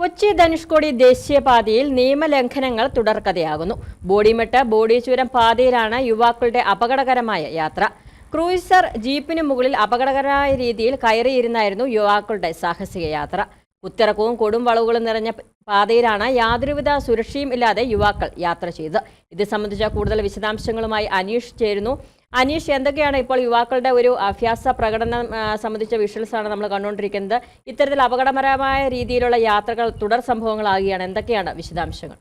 കൊച്ചി ധനുഷ്കോടി ദേശീയപാതയിൽ നിയമലംഘനങ്ങൾ തുടർക്കഥയാകുന്നു. ബോഡിമെട്ട് ബോഡി ചുരം പാതയിലാണ് യുവാക്കളുടെ അപകടകരമായ യാത്ര. ക്രൂയിസർ ജീപ്പിന് മുകളിൽ അപകടകരമായ രീതിയിൽ കയറിയിരുന്നായിരുന്നു യുവാക്കളുടെ സാഹസിക യാത്ര. കുത്തിറക്കവും കൊടും വളവുകളും നിറഞ്ഞ പാതയിലാണ് യാതൊരുവിധ സുരക്ഷയും ഇല്ലാതെ യുവാക്കൾ യാത്ര ചെയ്തത്. ഇത് സംബന്ധിച്ച കൂടുതൽ വിശദാംശങ്ങളുമായി അന്വേഷിച്ചായിരുന്നു അനീഷ് എന്തൊക്കെയാണ് ഇപ്പോൾ യുവാക്കളുടെ ഒരു അഭ്യാസ പ്രകടനം സംബന്ധിച്ച വിഷ്വൽസ് ആണ് നമ്മൾ കണ്ടുകൊണ്ടിരിക്കുന്നത്. ഇത്തരത്തിൽ അപകടകരമായ രീതിയിലുള്ള യാത്രകൾ തുടർ സംഭവങ്ങളാകുകയാണ്. എന്തൊക്കെയാണ് വിശദാംശങ്ങൾ?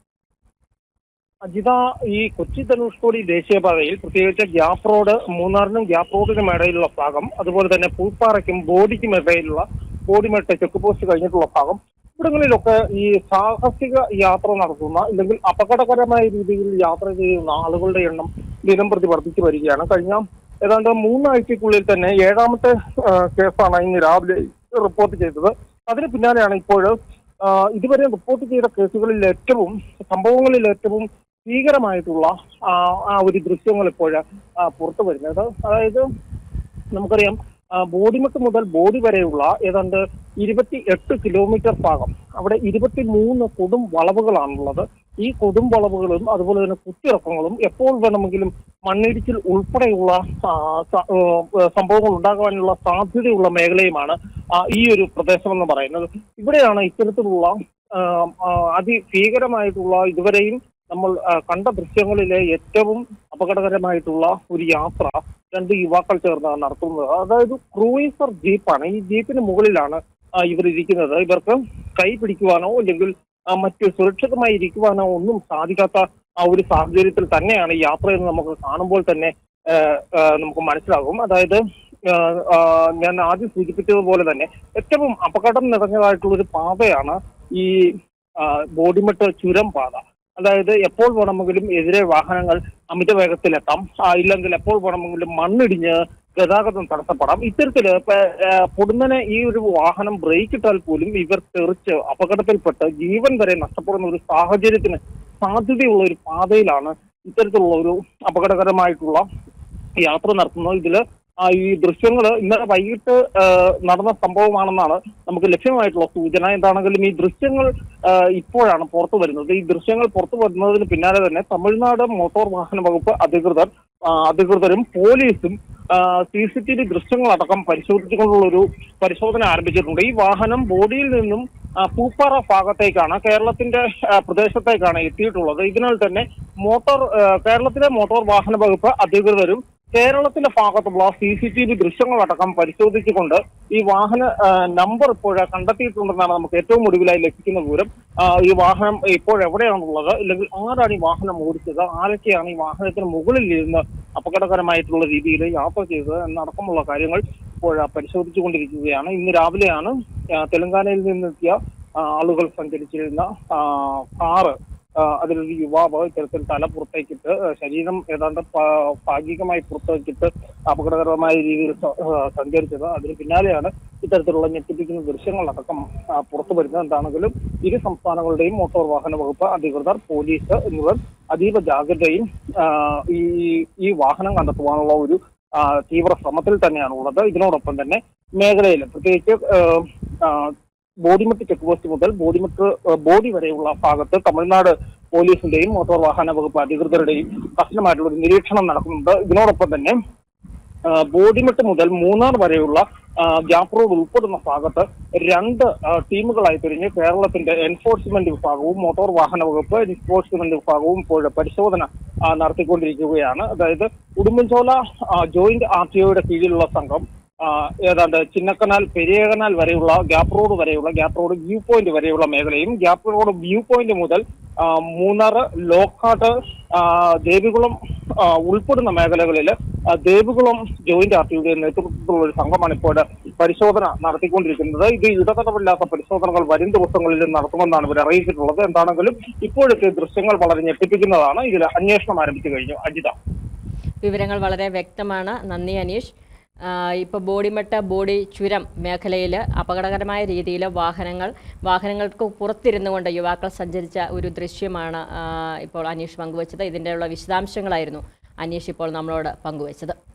അജിത ഈ കൊച്ചി ധനുഷ്കോടി ദേശീയപാതയിൽ പ്രത്യേകിച്ച് ഗ്യാപ്പ് റോഡ് മൂന്നാറിനും ഗ്യാപ്പ് റോഡിനും ഇടയിലുള്ള ഭാഗം അതുപോലെ തന്നെ പൂപ്പാറയ്ക്കും ബോഡിക്കും ഇടയിലുള്ള ബോഡിമെട്ട് ചെക്ക് പോസ്റ്റ് കഴിഞ്ഞിട്ടുള്ള ഭാഗം ഇവിടങ്ങളിലൊക്കെ ഈ സാഹസിക യാത്ര നടത്തുന്ന അല്ലെങ്കിൽ അപകടകരമായ രീതിയിൽ യാത്ര ചെയ്യുന്ന ആളുകളുടെ എണ്ണം ദിനം പ്രതി വർദ്ധിച്ചു വരികയാണ്. കഴിഞ്ഞ ഏതാണ്ട് മൂന്നാഴ്ചക്കുള്ളിൽ തന്നെ ഏഴാമത്തെ കേസാണ് ഇന്ന് രാവിലെ റിപ്പോർട്ട് ചെയ്തത്. അതിന് പിന്നാലെയാണ് ഇപ്പോൾ ഇതുവരെ റിപ്പോർട്ട് ചെയ്ത കേസുകളിൽ ഏറ്റവും സംഭവങ്ങളിൽ ഏറ്റവും ഭീകരമായിട്ടുള്ള ആ, ഒരു ദൃശ്യങ്ങൾ ഇപ്പോൾ പുറത്തു വരുന്നത്. അതായത് നമുക്കറിയാം ആ, മുതൽ ബോഡി വരെയുള്ള ഏതാണ്ട് ഇരുപത്തി എട്ട് കിലോമീറ്റർ ഭാഗം അവിടെ ഇരുപത്തി മൂന്ന് കൊടും വളവുകളാണുള്ളത്. ഈ കൊടും വളവുകളും അതുപോലെ തന്നെ കുത്തിറക്കങ്ങളും എപ്പോൾ വേണമെങ്കിലും മണ്ണിടിച്ചിൽ ഉൾപ്പെടെയുള്ള സംഭവങ്ങൾ ഉണ്ടാകാനുള്ള സാധ്യതയുള്ള മേഖലയുമാണ് ഈ ഒരു പ്രദേശം എന്ന് പറയുന്നത്. ഇവിടെയാണ് ഇത്തരത്തിലുള്ള അതിഭീകരമായിട്ടുള്ള ഇതുവരെയും നമ്മൾ കണ്ട ദൃശ്യങ്ങളിലെ ഏറ്റവും അപകടകരമായിട്ടുള്ള ഒരു യാത്ര രണ്ട് യുവാക്കൾ ചേർന്നാണ് നടത്തുന്നത്. അതായത് ക്രൂയിസർ ജീപ്പാണ്. ഈ ജീപ്പിന് മുകളിലാണ് ഇവർ ഇരിക്കുന്നത് ഇവർക്ക് കൈ പിടിക്കുവാനോ അല്ലെങ്കിൽ മറ്റ് സുരക്ഷിതമായി ഇരിക്കുവാനോ ഒന്നും സാധിക്കാത്ത ആ ഒരു സാഹചര്യത്തിൽ തന്നെയാണ് യാത്ര എന്ന് നമുക്ക് കാണുമ്പോൾ തന്നെ നമുക്ക് മനസ്സിലാകും. അതായത് ഞാൻ ആദ്യം സൂചിപ്പിച്ചതുപോലെ തന്നെ ഏറ്റവും അപകടം നിറഞ്ഞതായിട്ടുള്ള ഒരു പാതയാണ് ഈ ബോഡിമട്ട് ചുരം പാത. അതായത് എപ്പോൾ വേണമെങ്കിലും എതിരെ വാഹനങ്ങൾ അമിത വേഗത്തിലെത്താം. ഇല്ലെങ്കിൽ എപ്പോൾ വേണമെങ്കിലും മണ്ണിടിഞ്ഞ് ഗതാഗതം തടസ്സപ്പെടാം. ഇത്തരത്തിൽ പൊടുന്നനെ ഈ ഒരു വാഹനം ബ്രേക്ക് ഇട്ടാൽ പോലും ഇവർ തെറിച്ച് അപകടത്തിൽപ്പെട്ട് ജീവൻ വരെ നഷ്ടപ്പെടുന്ന ഒരു സാഹചര്യത്തിന് സാധ്യതയുള്ള ഒരു പാതയിലാണ് ഇത്തരത്തിലുള്ള ഒരു അപകടകരമായിട്ടുള്ള യാത്ര നടത്തുന്നത്. ഇതിൽ ഈ ദൃശ്യങ്ങൾ ഇന്നലെ വൈകിട്ട് നടന്ന സംഭവമാണെന്നാണ് നമുക്ക് ലഭ്യമായിട്ടുള്ള സൂചന. എന്താണെങ്കിലും ഈ ദൃശ്യങ്ങൾ ഇപ്പോഴാണ് പുറത്തു വരുന്നത്. ഈ ദൃശ്യങ്ങൾ പുറത്തു വരുന്നതിന് പിന്നാലെ തന്നെ തമിഴ്നാട് മോട്ടോർ വാഹന വകുപ്പ് അധികൃതർ അധികൃതരും പോലീസും സി സി ടി വി ദൃശ്യങ്ങളടക്കം പരിശോധിച്ചുകൊണ്ടുള്ള ഒരു പരിശോധന ആരംഭിച്ചിട്ടുണ്ട്. ഈ വാഹനം ബോഡിയിൽ നിന്നും പൂപ്പാറ ഭാഗത്തേക്കാണ് കേരളത്തിന്റെ പ്രദേശത്തേക്കാണ് എത്തിയിട്ടുള്ളത്. ഇതിനാൽ തന്നെ മോട്ടോർ കേരളത്തിലെ മോട്ടോർ വാഹന വകുപ്പ് അധികൃതരും കേരളത്തിന്റെ ഭാഗത്തുള്ള സി സി ടി വി ദൃശ്യങ്ങളടക്കം പരിശോധിച്ചുകൊണ്ട് ഈ വാഹന നമ്പർ ഇപ്പോൾ കണ്ടെത്തിയിട്ടുണ്ടെന്നാണ് നമുക്ക് ഏറ്റവും ഒടുവിലായി ലഭിക്കുന്ന വിവരം. ഈ വാഹനം ഇപ്പോൾ എവിടെയാണുള്ളത്? അല്ലെങ്കിൽ ആരാണ് ഈ വാഹനം ഓടിച്ചത്? ആരൊക്കെയാണ് ഈ വാഹനത്തിന് മുകളിൽ ഇരുന്ന് അപകടകരമായിട്ടുള്ള രീതിയിൽ യാത്ര ചെയ്തത് എന്നടക്കമുള്ള കാര്യങ്ങൾ ഇപ്പോൾ പരിശോധിച്ചുകൊണ്ടിരിക്കുകയാണ്. ഇന്ന് രാവിലെയാണ് തെലങ്കാനയിൽ നിന്നെത്തിയ ആളുകൾ സഞ്ചരിച്ചിരുന്ന കാറ് അതിലൊരു യുവാവ് ഇത്തരത്തിൽ തല പുറത്തേക്കിട്ട് ശരീരം ഏതാണ്ട് ഭാഗികമായി പുറത്തേക്കിട്ട് അപകടകരമായ രീതിയിൽ സഞ്ചരിച്ചത്. അതിന് പിന്നാലെയാണ് ഇത്തരത്തിലുള്ള ഞെട്ടിപ്പിക്കുന്ന ദൃശ്യങ്ങളടക്കം പുറത്തു വരുന്നത്. എന്താണെങ്കിലും ഇരു സംസ്ഥാനങ്ങളുടെയും മോട്ടോർ വാഹന വകുപ്പ് അധികൃതർ പോലീസ് എന്നിവർ അതീവ ജാഗ്രതയും ഈ ഈ വാഹനം കണ്ടെത്തുവാനുള്ള ഒരു തീവ്ര ശ്രമത്തിൽ തന്നെയാണ് ഉള്ളത് ഇതിനോടൊപ്പം തന്നെ മേഖലയിൽ പ്രത്യേകിച്ച് ബോഡിമെട്ട് ചെക്ക് പോസ്റ്റ് മുതൽ ബോഡിമെട്ട് ബോഡി വരെയുള്ള ഭാഗത്ത് തമിഴ്നാട് പോലീസിന്റെയും മോട്ടോർ വാഹന വകുപ്പ് അധികൃതരുടെയും കർശനമായിട്ടുള്ള ഒരു നിരീക്ഷണം നടക്കുന്നുണ്ട്. ഇതിനോടൊപ്പം തന്നെ ബോഡിമട്ട് മുതൽ മൂന്നാർ വരെയുള്ള ഗ്യാപ് റോഡ് ഉൾപ്പെടുന്ന ഭാഗത്ത് രണ്ട് ടീമുകളായി തിരിഞ്ഞ് കേരളത്തിന്റെ എൻഫോഴ്സ്മെന്റ് വിഭാഗവും മോട്ടോർ വാഹന വകുപ്പ് എൻഫോഴ്സ്മെന്റ് വിഭാഗവും ഇപ്പോൾ പരിശോധന നടത്തിക്കൊണ്ടിരിക്കുകയാണ്. അതായത് ഉടുമ്പൻചോല ജോയിന്റ് ആർ ടി ഒയുടെ കീഴിലുള്ള സംഘം ഏതാണ്ട് ചിന്നക്കനാൽ പെരിയകനാൽ വരെയുള്ള ഗ്യാപ്പ് റോഡ് വരെയുള്ള ഗ്യാപ്പ് റോഡ് വ്യൂ പോയിന്റ് വരെയുള്ള മേഖലയും ഗ്യാപ്പ് റോഡ് വ്യൂ പോയിന്റ് മുതൽ മൂന്നാർ ലോക്കാട്ട് ദേവികുളം ഉൾപ്പെടുന്ന മേഖലകളിൽ ദേവികുളം ജോയിന്റ് ആർ ടിയുടെ നേതൃത്വത്തിലുള്ള ഒരു സംഘമാണ് ഇപ്പോൾ പരിശോധന നടത്തിക്കൊണ്ടിരിക്കുന്നത്. ഇത് ഇടതടവില്ലാത്ത പരിശോധനകൾ വരും ദിവസങ്ങളിൽ നടത്തുമെന്നാണ് ഇവർ അറിയിച്ചിട്ടുള്ളത്. എന്താണെങ്കിലും ഇപ്പോഴത്തെ ദൃശ്യങ്ങൾ വളരെ ഞെട്ടിപ്പിക്കുന്നതാണ്. ഇതിൽ അന്വേഷണം ആരംഭിച്ചു കഴിഞ്ഞു. അജിത. വിവരങ്ങൾ വളരെ വ്യക്തമാണ്. നന്ദി അനീഷ്. ഇപ്പോൾ ബോഡിമെട്ട് ബോഡി ചുരം മേഖലയിൽ അപകടകരമായ രീതിയിൽ വാഹനങ്ങൾ വാഹനങ്ങൾക്ക് പുറത്തിരുന്നു കൊണ്ട് യുവാക്കൾ സഞ്ചരിച്ച ഒരു ദൃശ്യമാണ് ഇപ്പോൾ അനീഷ് പങ്കുവച്ചത്. ഇതിന്റെയുള്ള വിശദാംശങ്ങളായിരുന്നു അനീഷ് ഇപ്പോൾ നമ്മളോട് പങ്കുവച്ചത്.